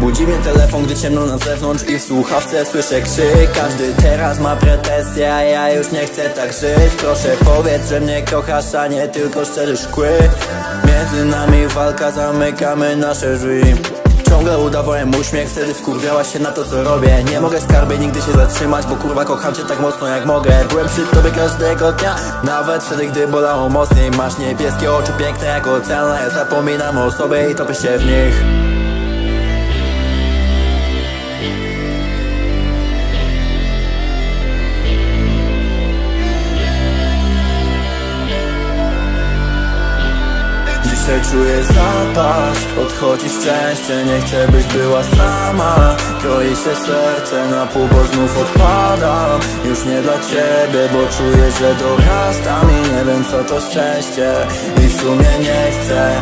Budzi mnie telefon, gdy ciemno na zewnątrz I w słuchawce słyszę krzyk. Każdy teraz ma pretensje, a ja już nie chcę tak żyć. Proszę powiedz, że mnie kochasz, a nie tylko szczerzysz kły Między nami walka, zamykamy nasze drzwi. Ciągle udawałem uśmiech, wtedy wkurwiałaś się na to co robię. Nie mogę skarbie nigdy się zatrzymać, bo kurwa kocham cię tak mocno jak mogę. Byłem przy tobie każdego dnia, nawet wtedy gdy bolało mocniej. Masz niebieskie oczy piękne jak ocean, ja zapominam o sobie i topię się w nich Dzisiaj czuję zapaść Odchodzi szczęście, nie chcę byś była sama. Kroi się serce na pół, bo znów odpadam. Już nie dla ciebie, bo czuję, że dorastam I nie wiem co to szczęście I w sumie nie chcę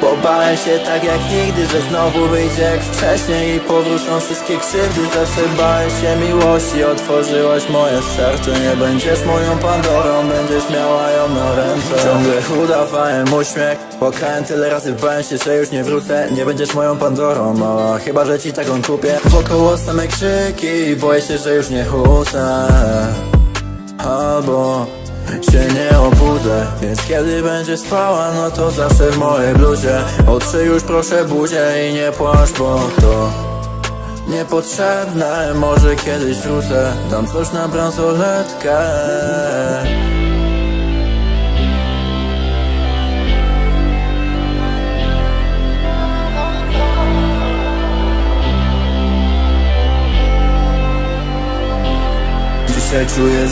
bo bałem się tak jak nigdy, że znowu wyjdzie jak wcześniej I powrócą wszystkie krzywdy. Zawsze bałem się miłości Otworzyłaś moje serce. Nie będziesz moją Pandorą Będziesz miała ją na ręce. Ciągle udawałem uśmiech Płakałem tyle razy, bałem się, że już nie wrócę. Nie będziesz moją Pandorą Mała, chyba, że ci taką kupię. Wokoło same krzyki Boję się, że już nie chucę Albo się nie obudzę Więc kiedy będziesz spała, no to zawsze w mojej bluzie. Otrzyj już proszę buzię i nie płacz, bo to Niepotrzebne, może kiedyś wrócę Dam coś na bransoletkę Dzisiaj czuję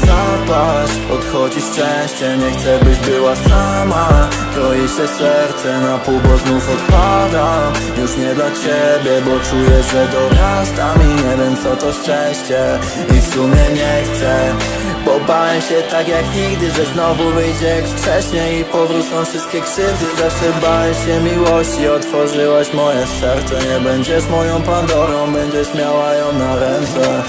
Odchodzi szczęście, nie chcę byś była sama. Kroi się serce na pół, bo znów odpadam Już nie dla ciebie, bo czuję, że dorastam I nie wiem co to szczęście I w sumie nie chcę. Bo bałem się tak jak nigdy, że znowu wyjdzie jak wcześniej. I powrócą wszystkie krzywdy. Zawsze bałem się miłości. Otworzyłaś moje serce. Nie będziesz moją Pandorą Będziesz miała ją na ręce